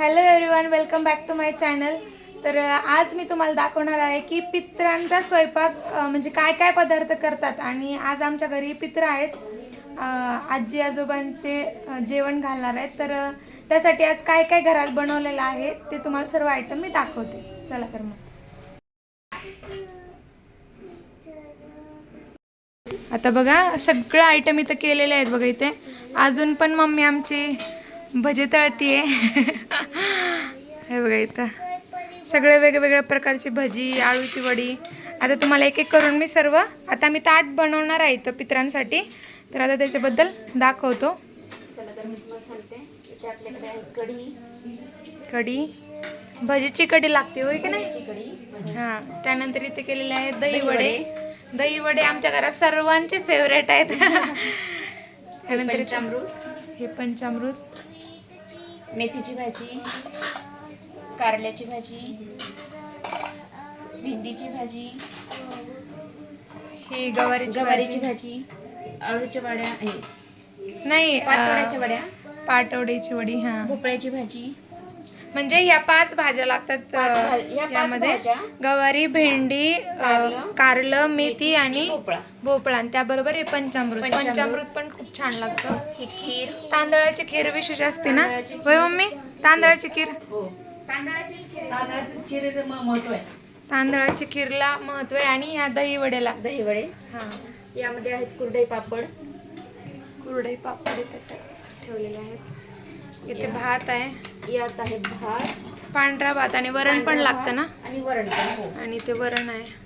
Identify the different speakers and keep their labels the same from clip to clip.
Speaker 1: Hello everyone welcome back to my channel तर आज मी तुम्हाला दाखवणार आहे की पित्रांचा स्वयंपाक म्हणजे काय काय पदार्थ करतात. आणि आज आमच्या घरी पित्र आहेत. आजी आजोबांचे जेवण घालणार आहेत. तर त्यासाठी आज काय काय घरात बनवलेलं आहे ते तुम्हाला सर्व आयटम मी दाखवते. चला तर मग. आता बघा सगळं आयटम इथं केलेले आहेत बघा इथे. अजून पण मम्मी आमची भजे तळतीये. हे बघा इथं. सगळे वेगवेगळ्या प्रकारची भजी आळूची वडी. आता तुम्हाला एक एक करून मी सर्व आता मी ताट बनवणार आहे इथं पित्रांसाठी. तर आता त्याच्याबद्दल दाखवतो.
Speaker 2: कढी.
Speaker 1: कढी. भजीची कढी लागते होय की नाही? हां त्यानंतर इथे केलेले आहेत दही वडे. दही वडे आमच्या घरात सर्वांचे फेवरेट आहेत. त्यानंतर हे पंचामृत.
Speaker 2: मेथीची भाजी कारल्याची भाजी भेंडीची भाजी
Speaker 1: ही गवारीची
Speaker 2: गवारीची
Speaker 1: भाजी.
Speaker 2: भाजी आळूच्या वड्या
Speaker 1: नाही
Speaker 2: पातोड्याच्या
Speaker 1: अं,
Speaker 2: वड्या.
Speaker 1: पाटवडीची वडी हा.
Speaker 2: भोपळ्याची भाजी.
Speaker 1: म्हणजे ह्या पाच भाज्या लागतात यामध्ये. गवारी भेंडी
Speaker 2: कारलं,
Speaker 1: मेथी आणि
Speaker 2: भोपळा.
Speaker 1: आणि त्याबरोबर हे पंचामृत.
Speaker 2: पंचामृत.
Speaker 1: पण खूप छान लागतं.
Speaker 2: ही खीर.
Speaker 1: तांदळाची खीर विशेष असते ना?
Speaker 2: तांदळाची
Speaker 1: होय मम्मी? तांदळाची खीर.
Speaker 2: हो. तांदळाचीच खीर
Speaker 1: तांदळाची खीरला महत्त्व आहे आणि ह्या दही वड्याला
Speaker 2: दही वडे
Speaker 1: हा.
Speaker 2: यामध्ये आहेत कुरडई पापड.
Speaker 1: कुरडई पापड इथे ठेवलेले आहेत. इथे भात आहे.
Speaker 2: यात आहे भात.
Speaker 1: पांढरा भात आणि वरण पण लागतं ना?
Speaker 2: आणि वरण पण हो.
Speaker 1: आणि ते वरण आहे.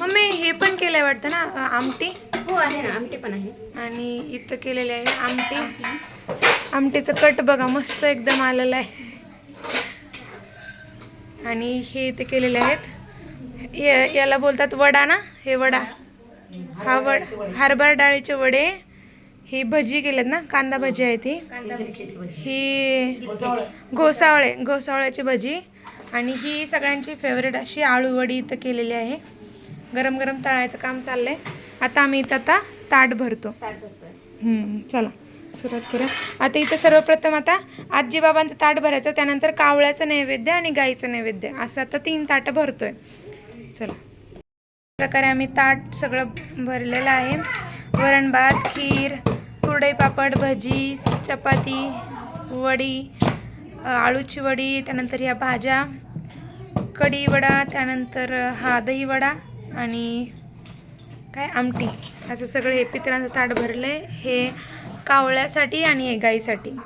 Speaker 1: मम्मी हे पण केलंय वाटतं ना आमटी?
Speaker 2: हो आहे ना आमटी पण आहे.
Speaker 1: आणि इथं केलेले आहे आमटी. आमटीचं कट बघा मस्त एकदम आलेलं आहे. आणि हे इथे केलेले आहेत. या- याला बोलतात वडा ना? हे वडा. हा वड हरभरा डाळीचे वडे ही भजी केलेत ना कांदा भजी आहे ती. ही घोसावळे घोसावळ्याची भजी. आणि ही सगळ्यांची फेवरेट अशी आळू वडी इथं केलेली आहे. गरम गरम तळायचं काम चाललंय. आता आम्ही इथं आता ताट भरतो. चला सुरुवात करूया. आता इथं सर्वप्रथम आता आजी बाबांचं ताट भरायचं त्यानंतर कावळ्याचं नैवेद्य आणि गाईचं नैवेद्य. असं आता तीन ताटं भरतोय. चला. प्रकारे आम्ही ताट सगळं भरलेलं आहे. वरण भात खीर कुरडई पापड भजी चपाती वडी आळूची वडी त्यानंतर ह्या भाज्या कढी वडा त्यानंतर हा दही वडा आणि काय आमटी. असं सगळं हे पित्रांचं ताट भरलं आहे हे कावळ्यासाठी आणि हे गाईसाठी.